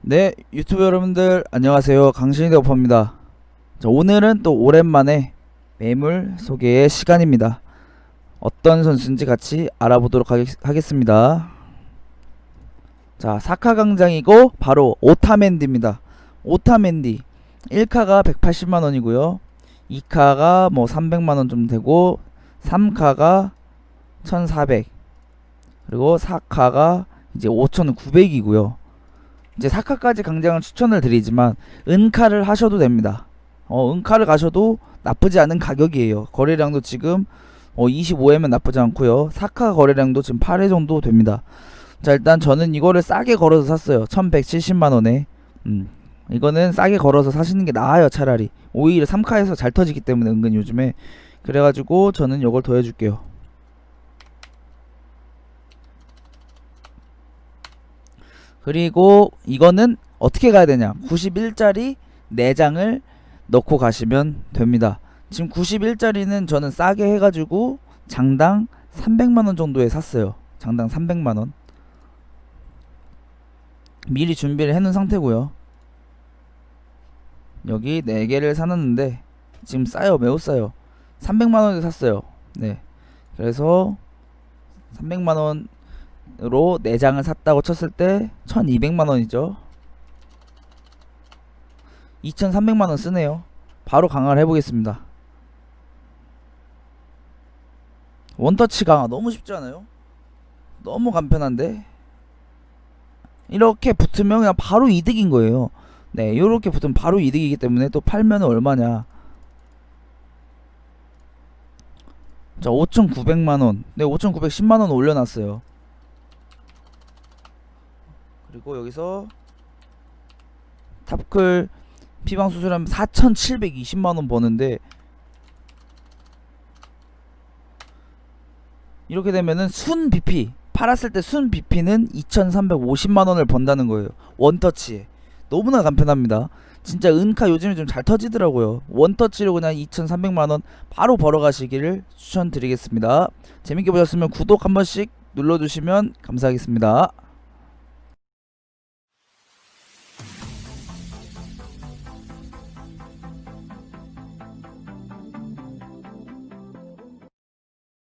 네, 유튜브 여러분들 안녕하세요. 강신이 대오퍼입니다. 자, 오늘은 또 오랜만에 매물 소개의 시간입니다. 어떤 선수인지 같이 알아보도록 하겠, 하겠습니다. 자, 사카 강장이고 바로 오타맨디입니다. 오타맨디 1카가 180만 원이고요. 2카가 뭐 300만 원 좀 되고 3카가 1,400 그리고 4카가 이제 5,900이고요. 이제 사카까지 강장을 추천을 드리지만 은카를 하셔도 됩니다. 어, 은카를 가셔도 나쁘지 않은 가격이에요. 거래량도 지금 어, 25회면 나쁘지 않고요. 사카 거래량도 지금 8회 정도 됩니다. 자, 일단 저는 이거를 싸게 걸어서 샀어요. 1170만 원에. 음. 이거는 싸게 걸어서 사시는 게 나아요, 차라리. 오히려 3카에서 잘 터지기 때문에 은근 요즘에. 그래가지고 저는 이걸 더 해줄게요. 그리고 이거는 어떻게 가야 되냐? 91짜리 4장을 넣고 가시면 됩니다. 지금 91짜리는 저는 싸게 해가지고 장당 300만원 정도에 샀어요. 장당 300만원. 미리 준비를 해놓은 상태고요 여기 4개를 사놨는데 지금 싸요. 매우 싸요. 300만원에 샀어요. 네. 그래서 300만원 으로 4장을 샀다고 쳤을 때 1200만원이죠. 2300만원 쓰네요. 바로 강화를 해보겠습니다. 원터치 강화 너무 쉽지 않아요? 너무 간편한데? 이렇게 붙으면 그냥 바로 이득인 거예요 네 이렇게 붙으면 바로 이득이기 때문에 또 팔면 얼마냐? 자 5900만원. 네 5910만원 올려놨어요. 그리고 여기서 탑클 피방 수술하면 4,720만원 버는데 이렇게 되면은 순 BP 팔았을 때 순 BP는 2,350만원을 번다는 거예요. 원터치에 너무나 간편합니다. 진짜 은카 요즘에 좀 잘 터지더라고요. 원터치로 그냥 2,300만원 바로 벌어가시기를 추천드리겠습니다. 재밌게 보셨으면 구독 한 번씩 눌러주시면 감사하겠습니다